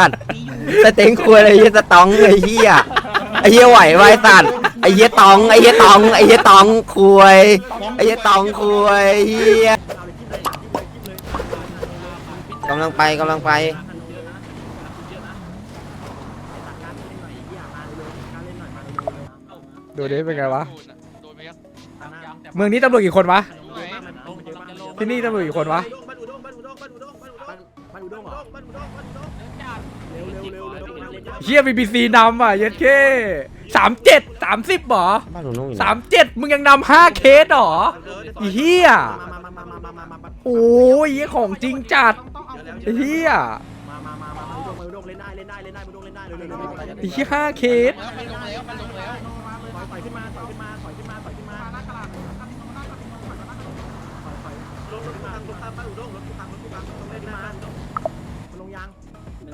สัตว์สเต็งคุยอะไรเหี้ยสตองไอ้เหี้ยไอ้เหี้ยไหวไวะไอ้สัตว์ไอ้เหี้ยตองไอ้เหี้ยตองไอ้เหี้ยตองคุยไอ้เหี้ยตองคุยเหี้ยกำลังไปกำลังไปดูดิเป็นไงวะโดนไปยังเมืองนี้ตำรวจกี่คนวะรู้ไหมที่นี่ตำรวจกี่คนวะ บ้านอุดงบ้านอุดงบ้านอุดงบ้านอุดงบ้านอุดงเหรอ เชียบีบีซีนำอะเย็ดเคสามเจ็ดสามสิบหรอสามเจ็ดมึงยังนำห้าเคสหรอเฮียโอ้ยี่ของจริงจัดเฮียเฮียห้าเคส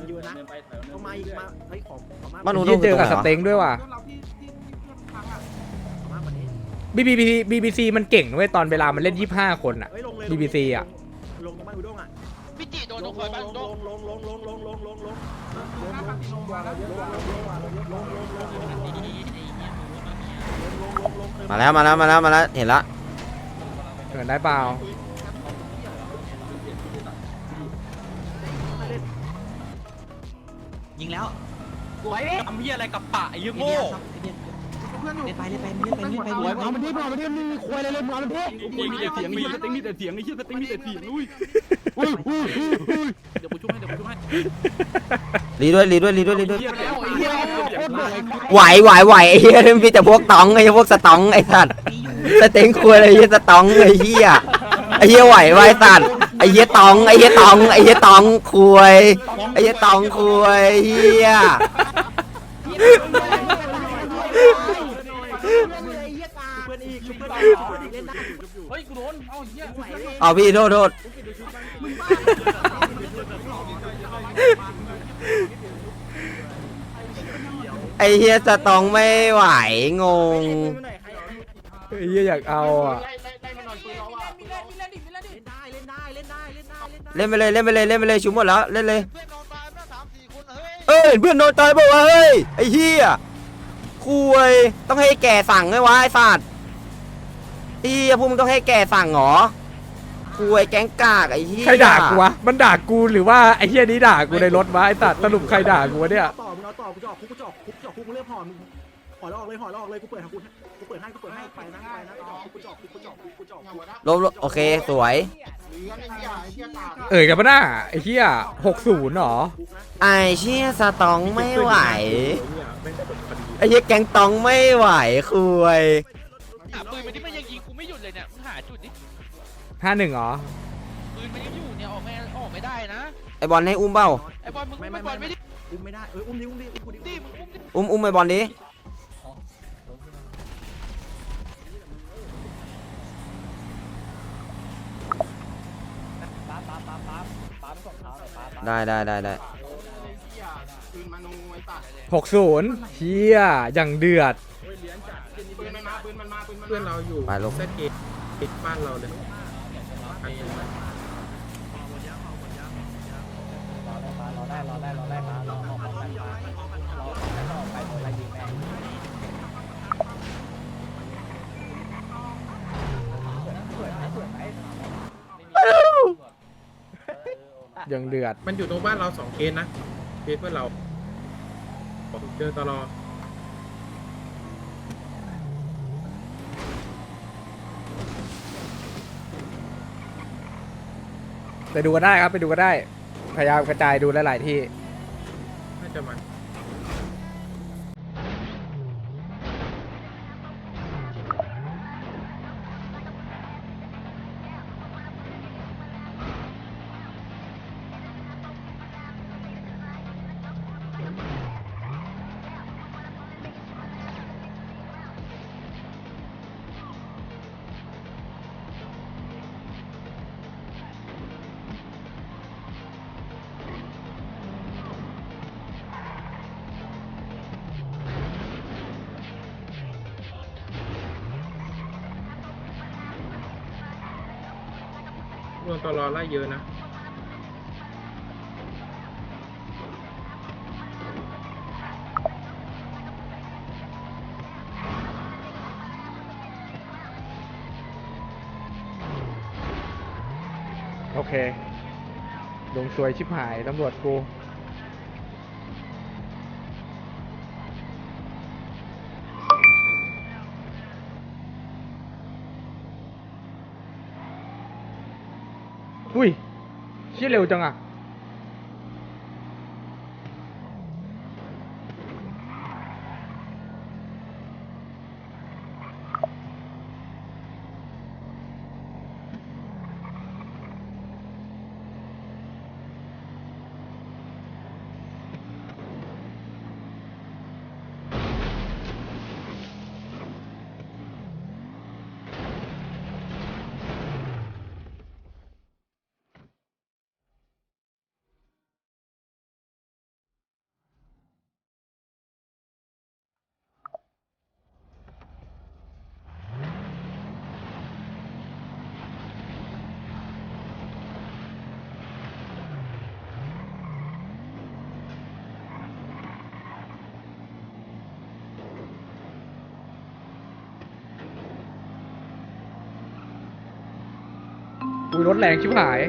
อยู่นะต้องมาอีกมาเฮ้ยขอขอมาบ้านหนูเฮีนุ่ยงอเจยู่อตรงกับไหนวะสเต็งด้วยว่ะมากกว่านี้ บีบีบีบีบีซีมันเก่งด้วยตอนเวลามันเล่นยี่ห้าคนอะ เฮ้ยลงเลย BBC อะ ลงตรงบ้านอุดงอะพี่จิโดนลตรงงคอยบ้านลโดงนลงลงลงลงลงลงลงลงมาแล้วมาแล้วมาแล้วมาแล้วเห็นละเห็นได้เปล่า ยิงแล้วสวยทำเหี้ยอะไรกับปะไอ้ยี่โง่เล่นไปเล่นไปเล่นไปเล่นไปเอามันที่พอมันที่มีควยอะไรเลยมึงเอามันที่มีแต่เสียงมีสติ๊งมีแต่เสียงไอ้เหี้ยสติ๊งมีแต่เสียงอุ้ยอุ้ยอุ้ยอุ้ยอุ้ยเดี๋ยวกูช่วยให้เดี๋ยวกูช่วยให้รีด้วยรีด้วยรีด้วยรีด้วย เหี้ยแล้วไอ้เหี้ยเสียงดังไหวไหวไหวไอ้เหี้ยมีแต่พวกตองไอ้พวกสตองไอ้สัตว์สเต็งคุยอะไรเหี้ยสตองไอ้เหี้ยไอ้เหี้ยไหวไวะไอ้สัตว์ไอ้เหี้ยตองไอ้เหี้ยตองไอ้เหี้ยตองคุย ไอ้เหี้ยตองคุยเหี้ยเพื่อนอีกชุบเพื่อนอีกเล่นได้เฮ้ยกูโดน เอ้าเหี้ยเอาพี่โทษโทษไอ้เฮียสตองไม่ไหวงง ไอ้เฮียอยากเอาอะเล่นได้เล่นได้เล่นได้เล่นได้เล่นได้เล่นไปเลยเล่นไปเลยเล่นไปเลยชุบหมดแล้วเล่นเลย เฮ้ยเอ้ยเพื่อนโดนตายบอกว่าวะเฮ้ยไอ้เฮียคุยต้องให้แก่สั่งไงวะไอ้สัตว์ไอ้เฮียพวกมึงต้องให้แก่สั่งเหรอคุยแก๊งกากไอ้เฮียใครด่ากูวะ มันด่ากูหรือว่าไอ้เฮียนี้ด่ากูในรถวะไอ้ตัดสรุปใครด่ากูวะเนี่ย ต่อมึงเอาต่อกูจะออกคุกกูจะออกคุกจะออกคุกมึงเลือกห่อมึง ห่อแล้วออกเลยห่อแล้วออกเลยกูเปิดให้กูกูเปิดให้กูเปิดให้ไปนะไปนะคุกกูจะออกคุกกูจะออกคุกกูจะออกคุกลบลบโอเคสวยเอ่ยกันปะหน้าไอ้เฮียหกศูนย์หรอไอ้เชี่ยสตองไม่ไหวไอ้เฮียแก๊งตองไม่ไหวคุยหาปืนมันที่มันยังยิงกูไม่หยุดเลยเนี่ยมึงหาจุดดิห้าหนึ่งหรอปืนมันยังอยู่เนี่ยออกไม่ออกไม่ได้นะไอ้บอลให้อุ้มเปล่าไอ้บอลมึงไม่บอลไม่ดิอุ้มไม่ได้เอออุ้มดิอุ้มดิอุ้มกูดิดิมึงอุ้มดิอุ้มอุ้มไอ้บอลดิ ได้ได้ได้ได้หกศูนย์เฮียอย่างเดือด เพื่อนเราอยู่ไปลูก เซตเกตติดบ้านเราเลยไเลย รอได้รอได้รอได้ ย่างเดือด มันอยู่ตรงบ้านเราสองเคสนะเคสเพื่อนเราเจอตลอดไปดูกันได้ครับไปดูกันได้ พยายามกระจายดูหลายๆที่ น่าจะมัน โดนตลอไล่เยอะนะโอเคลงสวยชิบหายตำรวจกู เชี่ยเอุ้ยรถแรงชิบหาย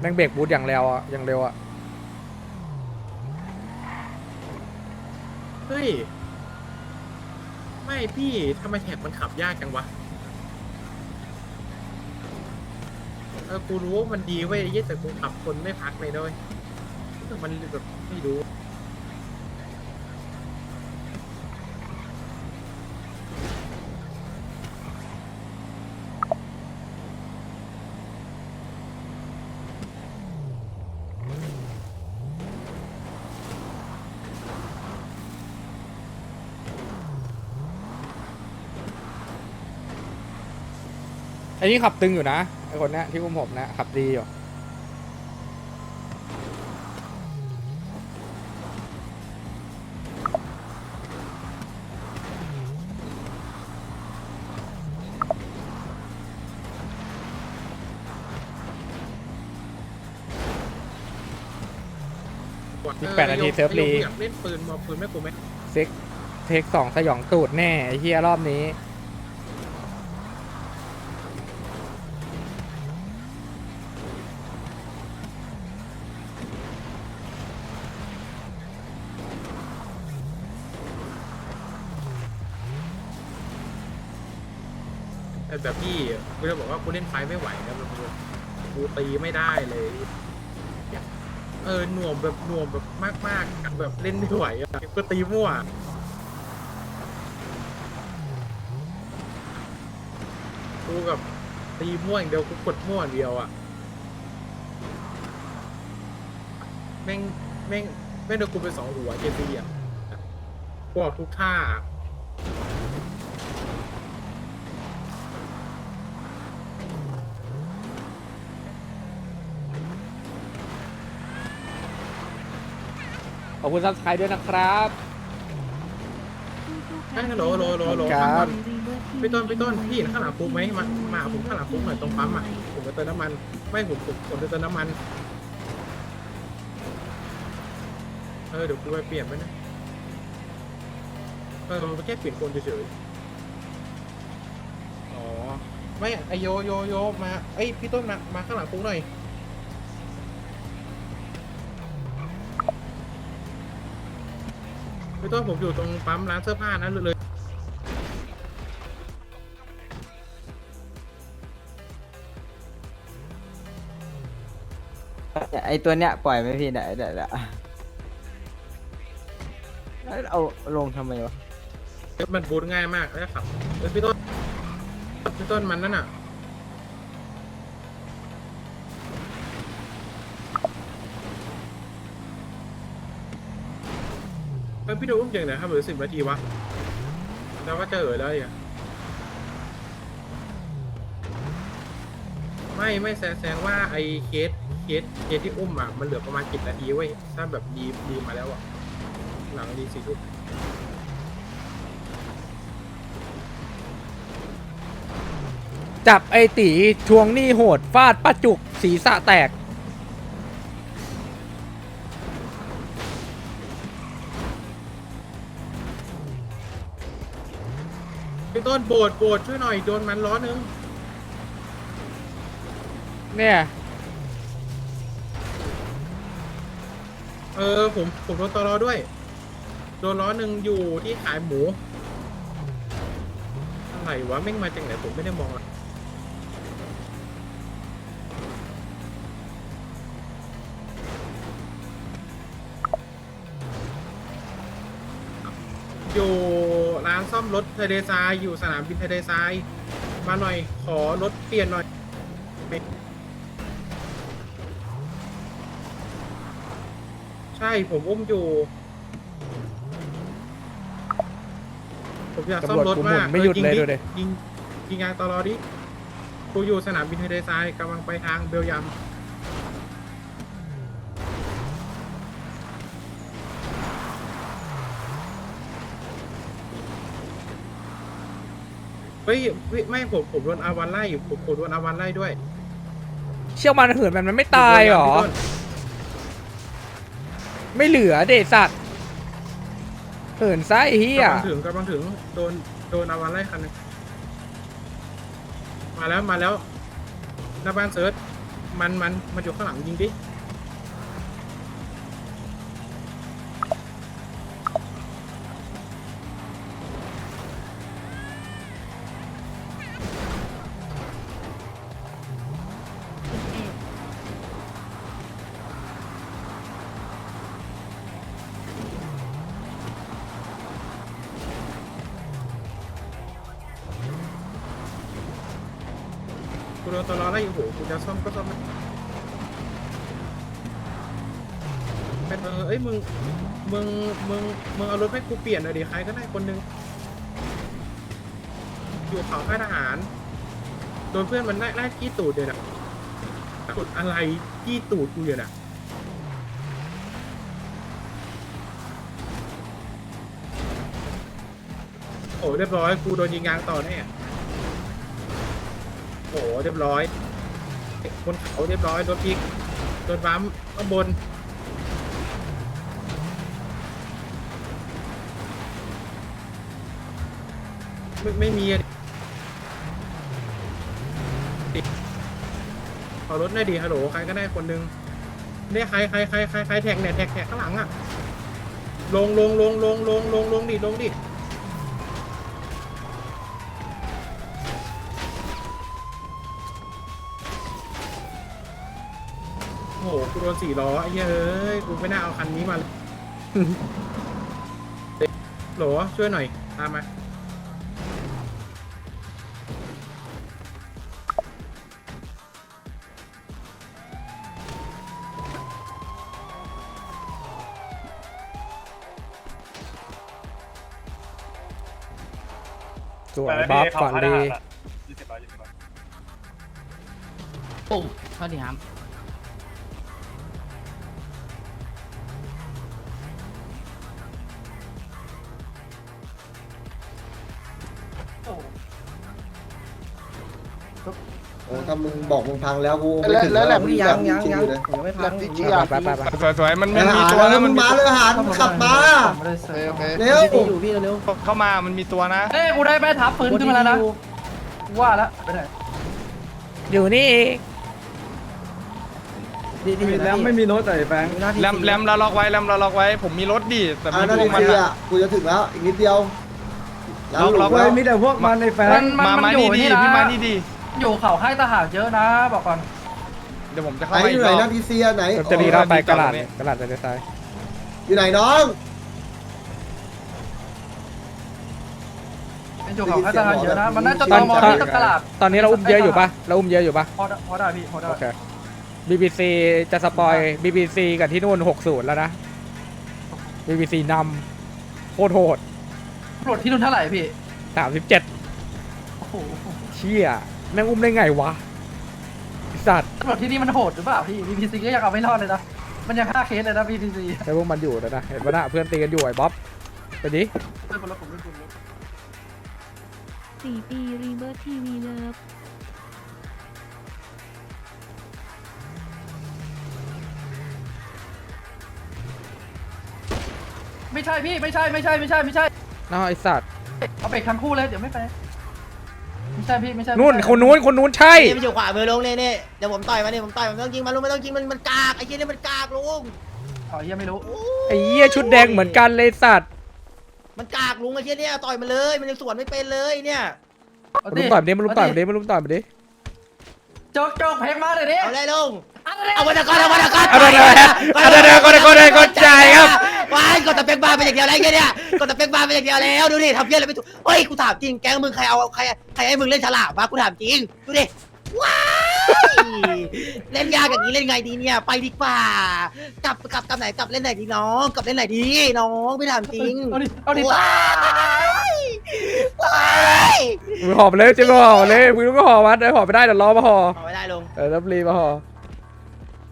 แม่งเบรกบูทอย่างเร็วอะ อย่างเร็วอะ เฮ้ย ไม่พี่ทำไมแท็กมันขับยากจังวะ ออกูรู้ว่ามันดีเว้ยไอ้เหี้ยแต่กูขับคนไม่พักเลยด้วยมันแบบไม่รู้ไอ้นี่ขับตึงอยู่นะ ไอ้คนเนี้ยที่อุ้มผมนะขับดีอยู่สิบแปดนาทีเซิร์ฟรี อยากเล่นปืนมาปืนแม่กูไหม เซ็กเทคสองสยองตูดแน่ไอ้เฮียรอบนี้ แต่แบบพี่กูจะบอกว่ากูเล่นไฟไม่ไหวนะแบบกูตีไม่ได้เลยเออหน่วงแบบหน่วงแบบมากๆแบบเล่นไม่ไหวอะก็ตีมั่วกูกับตีมั่วอย่างเดียวกูกดมั่วเดียวอะแม่งแม่งแม่งโดนกูไปสองหัวเจซีอะกวาดทุกท่า ขอบคุณซับสไครต์ด้วยนะครับเฮ้ยฮัลโหลฮัลโหลฮัลโหลฮัลโหลครับ พี่ต้นพี่ต้นพี่เห็นข้างหลังคุกไหมมามาหาผมข้างหลังคุกหน่อยตรงปั๊มอะผมจะเติมน้ำมันไม่ผมผมผมจะเติมน้ำมันเออเดี๋ยวกูไปเปลี่ยนไปนะเออมันแค่เปลี่ยนคนเฉยๆอ๋อไม่ไอโยโยโยมาไอยพี่ต้นมามาข้างหลังคุกหน่อย พี่ต้นผมอยู่ตรงปั๊มร้านเสื้อผ้านะเลยไอตัวเนี้ยปล่อยไหมพี่เดี๋ยวเดี๋ยวเดี๋ยวแล้วเอาลงทำไมวะ มันบูทง่ายมากแล้วขับเออพี่ต้นพี่ต้นมันนั่นน่ะ ฮ้ยพี่ดูอุ้มเก่งนะครับหรือสิบนาทีวะแล้วว่าจะเอ๋ยแล้วอะไม่ไม่แซงแซงว่าไอ้เคสเคสเคสที่อุ้มอะมันเหลือประมาณกี่นาทีเว้ยถ้าแบบดีดีมาแล้วอะหลังดีสี่ทุ่มจับไอตีทวงหนี้โหดฟาดป้าจุกศีรษะแตก บดโบดช่วยหน่อยโดนมันล้อนึงเนี่ยเออผมผมโดนตอรอด้วย โดนล้อหนึ่งอยู่ที่ขายหมูอะไรวะแม่งมาจากไหนผมไม่ได้มองอะ ร้านซ่อมรถเทเดซายอยู่สนามบินเทเดซายมาหน่อยขอรถเปลี่ยนหน่อยใช่ผมอุ้มอยู่ผมอยากซ่อมรถตำรวจกูหมุมากนไม่หยุดเลยออดูดิยิงยิงยางตลอดิกูอยู่สนามบินเทเดซายกำลังไปทางเบลยัม เฮ้ยไม่ไม่ผมผมโดนอาวันไล่อยู่ผมผมโดนอาวันไล่ด้วยเชี่ยวมันเหินมันมันไม่ตายเหรอพี่ต้นไม่เหลือเดสัตว์เหินไส้เฮียกำลังถึงกำลังถึงโดนโดนอาวันไล่คันหนึงมาแล้วมาแล้วหน้าบ้านเซิร์ชมันมันมันอยู่ข้างหลังยิงดิ ตลอดไล่อยู่โหกูจะซ่อมก็ซ่อมไม่เป็นเออเอ้ยมึงมึงมึงมึงเอารถให้กูเปลี่ยนหน่อยดิใครก็ได้คนหนึงอยู่เขาค่ายทหารโดนเพื่อนมันไล่ไล่กี้ตูดเดี๋ยวนะกดอะไรกี้ตูดกูเดี๋ยวนะโอ้เรียบร้อยกูโดนยิงยางต่อแน่ โอ้โหเรียบร้อยบนเขาเรียบร้อยโดนพลิกโดนบัมป์ข้างบนไม่ไม่มีอะดิขอรถหน่อยดีฮัลโหลใครก็ได้คนหนึงเนี่ยใครใครใครใครใครแท็กเนี่ยแท็กแท็กข้างหลังอะลงลงลงลงลงลงลงดิลงดิ โอ้โหกูโดนสี่ล้อไอ้เหี้ยเอ้ยกูไม่น่าเอาคันนี้มาเลยโหลช่วยหน่อยตามมาสวยบัฟก่อนดี ปุ่มเท่านี้ครับ โอ้ถ้ามึงบอกมึงพังแล้วกูแล้วแล้วแหลมมึงยังยังยังเลยแหลมจีจีอะ ไปไปไปสวยๆมันไอ้มันหามีรตัวนะมึมันงมีมาเลยหารมึงขับมาโอเคโอเคเร็วเข้ามามันมีตัวนะ เอ้ยกูได้แม่ทับปืนขึ้นมาแล้วนะว่าแล้วไปไหนอยู่นี่เองแล้วไม่มีโน้ตใส่แฟงแรมแรมเราล็อกไว้แรมเราล็อกไว้ ผมมีรถดิแต่อ่ามีนาพวทีกมันสี่อะอะกูจะถึงแล้วอีกนิดเดียวแล้วล็อกล็อกหลุดแล้วมีแต่พวกมันในแฟงมามานี่ดิพี่มานี่ดิอยู่เขาค่ายทหารเยอะนะบอกก่อน เดี๋ยวผมจะไหนเข้ามาออียู่กไหนรอบนาทีสี่ไหนจะดีเราไปกระดาษตรงนี้กระดาษจะได้ซ้ายอยู่ไหนน้องอยู่เขาค่ายทหารเยอะนะ มันน่าจะตอมอที่ตลาดตอนนี้เราอุ้มเยอะอยู่ปะเราอุ้มเยอะอยู่ปะพอได้พอได้พี่พอได้ โอเค BBC จะสปอย BBC กับที่นู่น60 แล้วนะ BBC นำโคตรโหด ปลดที่นุ่นเท่าไหร่พี่ สามสิบเจ็ดโอ้โหเชี่ยแม่งอุ้มได้ไงวะไอ้สัตปลดที่นี่มันโหดหรือเปล่าพี่มีพีซิก็ยังเอาไม่รอดเลยนะ มันยังฆ่าเคสเลยนะ VPC ไอ้พวกมันอยู่นะนะเห็นปะนะเพื่อนตีกันอยู่ไอ้บ๊อบไปดิสี่ปีรีเบิร์ทีวีเลิฟไม่ใช่พี่ ไม่ใช่ ไม่ใช่ ไม่ใช่ ไม่ใช่ น้าไอสัตว์เอาเบรกทั้งคู่เลยเดี๋ยวไม่ไป ไม่ใช่พี่ไม่ใช่นู่นคนนู้นคนนู้นใช่มันอยู่ขวามือลุงนี่นี่เดี๋ยวผมต่อยมันนี่ผมต่อยมันไม่ต้องยิงมันลุงไม่ต้องยิงมันมันกากไอ้เหี้ยนี่มันกากลุงอ๋อเฮียไม่รู้ไอ้เหี้ยชุดแดงเหมือนกันเลยสัตว์มันกากลุงไอ้เหี้ยเนี่ยต่อยมันเลยมันยังสวนไม่เป็นเลยเนี่ยเอามาลุมต่อยมาดิมาลุมต่อยมาดิมาลุมต่อยมาดิโจกโจกเพลงมาเลยดิเอาเลยลุงเอาวันตะกอนเอาวันตะกอนเอาเดี๋ยวเอาเดี๋ยวเอาเดี๋ยวเอาเดี๋ยวเอาเดี๋ยวเอาใจครับ ว้ายกดตะเป็กบาร์ไปอย่างเดียวอะไรเงี้ยเนี่ยกดตะเป็กบาร์ไปอย่างเดียวแล้วดูดิทำเหี้ยอะไรไม่ถูกเฮ้ยกูถามจริงแก๊งมึงใครเอาใครใครให้มึงเล่นฉลามวะกูถามจริงดูดิว้ายเล่นยากอย่างนี้เล่นไงดีเนี่ยไปดีกว่ากลับกลับกลับไหนกลับเล่นไหนดีน้องกลับเล่นไหนดีน้องไม่ถามจริงเอาดิเอาดิว้ายว้ายมึงห่อไปเลยเจ๊มึงห่อไปเลยมึงต้องห่อวัดเดี๋ยวห่อไปได้เดี๋ยวรอมาห่อเอาไม่ได้ลงเออรับรีมาห่อ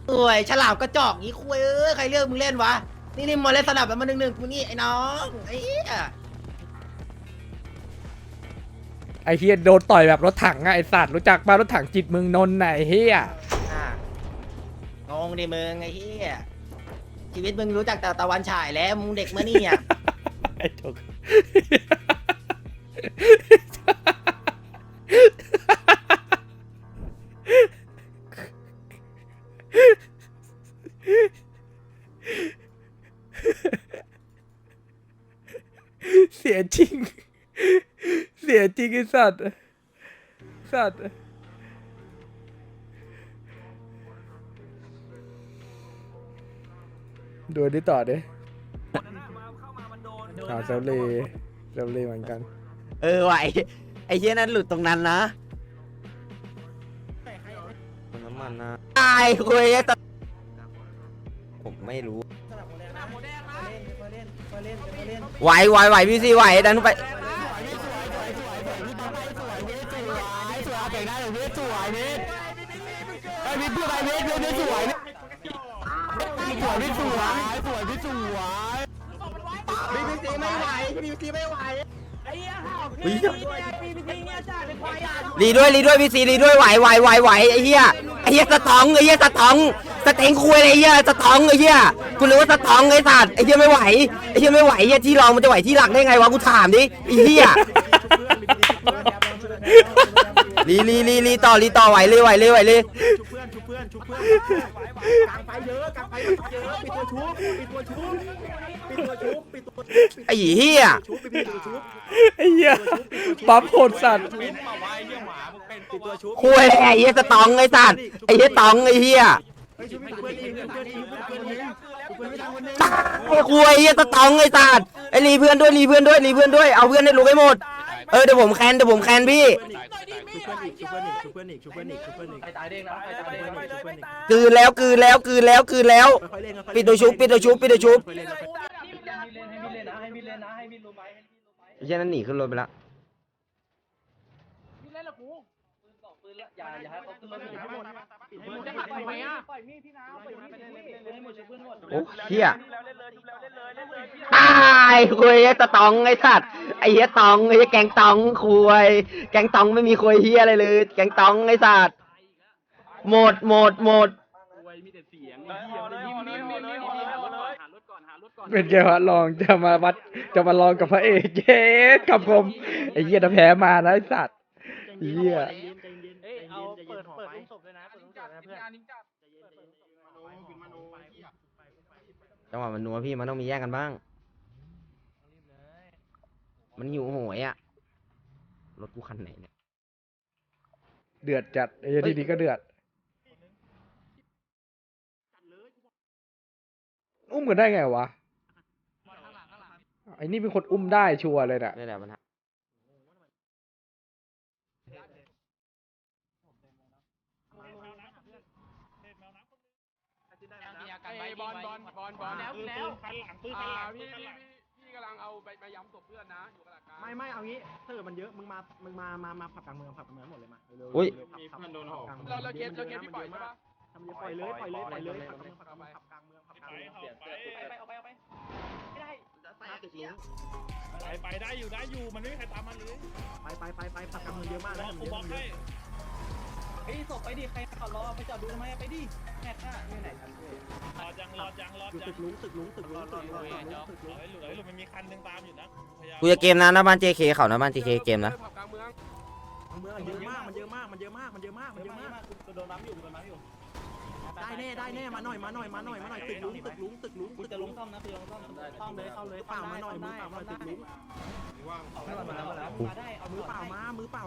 เอ้ยฉลามกระจอกงี้คุยเอ้ยใครเลือกมึงเล่นวะ นี่นี่มาเล่นสนับแบบมาหนึ่งหนึ่งกูนี่ไอ้น้องไอ้เหี้ยไอ้เฮียโดนต่อยแบบรถถังอะไอ้สัตว์รู้จักป่ะรถถังจิตเมึงนนท์ไหนะไอ้เฮียอะงงดิมึงไอ้เหี้ยชีวิตมึงรู้จักแต่ตะวันฉายแล้วมึงเด็กมานี่อะ ไอ้จก ริงไอ้สัตว์สัตว์ดูอันนี้ต่อดิอ่าเซลลีเซลลีเหมือนกัน เออไหวไอ้เหี้ยนั้นหลุดตรงนั้นนะน้ำมันนะตายคุยไอ้ตะผมไม่รู้ไหวไหวไหวพี่ซีไหวดันไป รีด้วยรีด้วยพี่ซีรีด้วยไหวไหวไหวไหวไอ้เหี้ยไอ้เหี้ยสตองไอ้เหี้ยสตองสเต็งคุยไอ้เหี้ยสตองไอ้เหี้ยกูรู้ว่าสตองไอ้สัตว์ไอ้เหี้ยไม่ไหวไอ้เหี้ยไม่ไหวไอ้เหี้ยที่รองมันจะไหวที่หลักได้ไงวะกูถามดิไอ้เหี้ยรีรีรีรีต่อรีต่อไหวเลยไหวเลยไหวเลย กลางไฟเยอะกลางไฟเยอะปิดตัวชุบปิดตัวชุบปิดตัวชุบปิดตัวชุบไอ้เหี้ยชุบปิดตัวชุบไอ้เหี้ยปั๊บโหดสัตว์ปิดตัวชุบคุยไอ้เหี้ยสตองไอ้สัตว์ไอ้เหี้ยตองไอ้เหี้ยเฮ้ยชุบเพื่อนอีกชุบเพื่อนอีกชุบเพื่อนอีกชุบเพื่อนไม่ทันคนนึงตายคุยไอ้เหี้ยสตองไอ้สัตว์ไอ้รีเพื่อนด้วยรีเพื่อนด้วยรีเพื่อนด้วยเอาเพื่อนให้ลุกให้หมดเออเดี๋ยวผมแคนเดี๋ยวผมแคนพี่ ชุบเพื่อนอีกชุบเพื่อนอีกชุบเพื่อนอีกชุบเพื่อนอีกชุบเพื่อนอีกใครตายเด้งนะใครตายเด้งนะชุบเพื่อนอีกกลืนแล้วกลืนแล้วกลืนแล้วกลืนแล้ว ค่อยๆเล่นค่อยๆปิดตัวชุบปิดตัวชุบปิดตัวชุบ ค่อยๆเล่นค่อยๆเล่นให้มิดเล่นนะให้มิดเล่นนะให้มิดรู้ไหมไอ้เหี้ยนั่นหนีขึ้นรถไปละอย่าอย่าให้เขาขึ้นรถให้หมดมึง จะหักทำไมอะปล่อยมีดพี่น้าปล่อยมีดพี่น้าให้หมดช่วยเพื่อนหมดโอ้เหี้ยตายคุยไอ้ตะตองไอ้สัตว์ไอ้เหี้ยตองไอ้เหี้ยแกงตองคุยแกงตองไม่มีคุยเหี้ยอะไรเลย แกงตองไอ้สัตว์หมดหมดหมดเป็นไงวะลองจะมาวัดจะมาลองกับพระเอกเย้กับผมไอ้เหี้ยถ้าแพ้มานะไอ้สัตว์เหี้ยเอ้ยเอาเปิดเปิดลูกศพด้วยนะเปิดลูกศพนะเพื่อน จังหวะมันนัวพี่มันต้องมีแยกกันบ้าง มันหิวโหยอะ รถกูคันไหนเนี่ย เดือดจัดไอ้เหี้ยทีนี้ก็เดือดอุ้มกันได้ไงวะไอ้นี่เป็นคนอุ้มได้ชัวร์เลยน่ะนี่แหละมันฮะ ไอ้ บอลบอลบอลบอลแล้วแล้วคันหลังปืนคันหลังพี่พี่พี่กำลังเอาไปไปย้ำศพเพื่อนนะอยู่กับหลักการไม่ไม่เอางี้ถ้าเกิดมันเยอะมึงมามึงมามามาผับกลางเมืองผับกลางเมืองหมดเลยมาเร็วๆอุ้ยมีเพื่อนโดนหอกเราเราเคสเราเคสพี่ปล่อยใช่ปะทำเยอะปล่อยเลยปล่อยเลยปล่อยเลยผับกลางเมืองผับกลางเมืองผับกลางเมืองผับกลางเมืองเสียเสียไปเอาไปเอาไปไม่ได้ไปตึกลุงไปไปได้อยู่ได้อยู่มันไม่มีใครตามมันเลยไปไปไปไปผับกลางเมืองเยอะมากแล้วมันเยอะมันเยอะฮ้ยศพไปดิใครขับรอไปจอดดูทำไมไปดิ แม่ข้าไม่ไหนกันเลยรอจังรอจังรออยู่จัตึงกลุงตึกลุงตึกลุงตึกลุงตึกลุงตึกลุงไอ้หลุดไอ้หลุดมันมีคันหนึ่งตามอยู่นะพยายามกูจะเกมนะหน้าบ้าน JK เขาหน้าบ้าน JK เกมนะผับกลางเมืองเมืองเยอะมากมันเยอะมากมันเยอะมากมันเยอะมากมันเยอะมากโดนน้ำอยู่โดนน้ำอยู่ได้แน่ได้แน่มาหน่อยมาหน่อยมาหน่อยมาหน่อยตึกลุงตึกลุงตึกลุงกูตึกจะลุลุงงซ่อมนะคือลุงซ่อมซ่อมเลยเข้าเลยเปล่ามาหน่อยมือเปล่ามาหน่อยตึกลุงมาแล้วมาแล้วมาได้เอามือเปล่ามามือเปล่า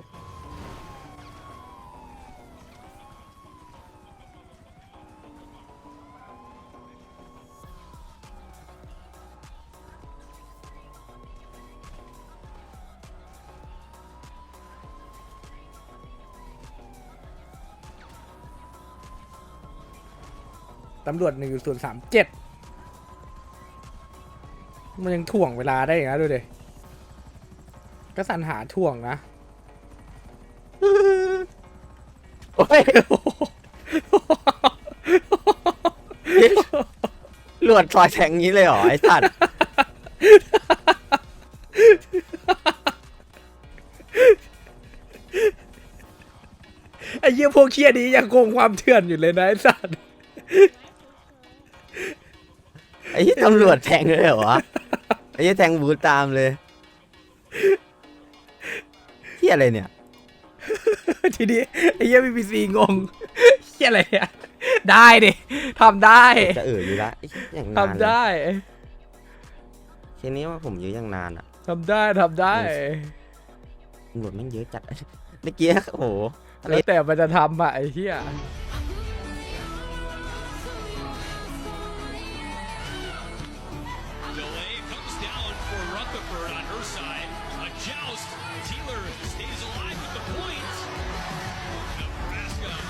ตำรวจหนึ่งส่วนสามเจ็ดมันยังถ่วงเวลาได้อย่างนั้นดูดิก็สรรหาถ่วงนะโอ้ยหลวดซอยแทงงี้เลยเหรอไอ้สัตว์ไอ้เยี่ยพวกเคียนี้ยังคงความเถื่อนอยู่เลยนะไอ้สัตว์ ไอ้ที่ตำรวจแทงเลยเหรอวะไอ้ที่แทงบูทตามเลยที่อะไรเนี่ย ทีนี้ไอ้เยี่ยบีบีซีงงเฮียอะไรอะได้ดิทำได้จะเอ่ยอยู่ละไอ้เหี้ยอย่างนานทำได้ทีนี้ว่าผมยื้ออย่างนานอะทำได้ทำได้ ตำรวจแม่งเยอะจัดเมื่อกี้โอ้โหอะไรแล้วแต่มันจะทำอะไอ้เหี้ย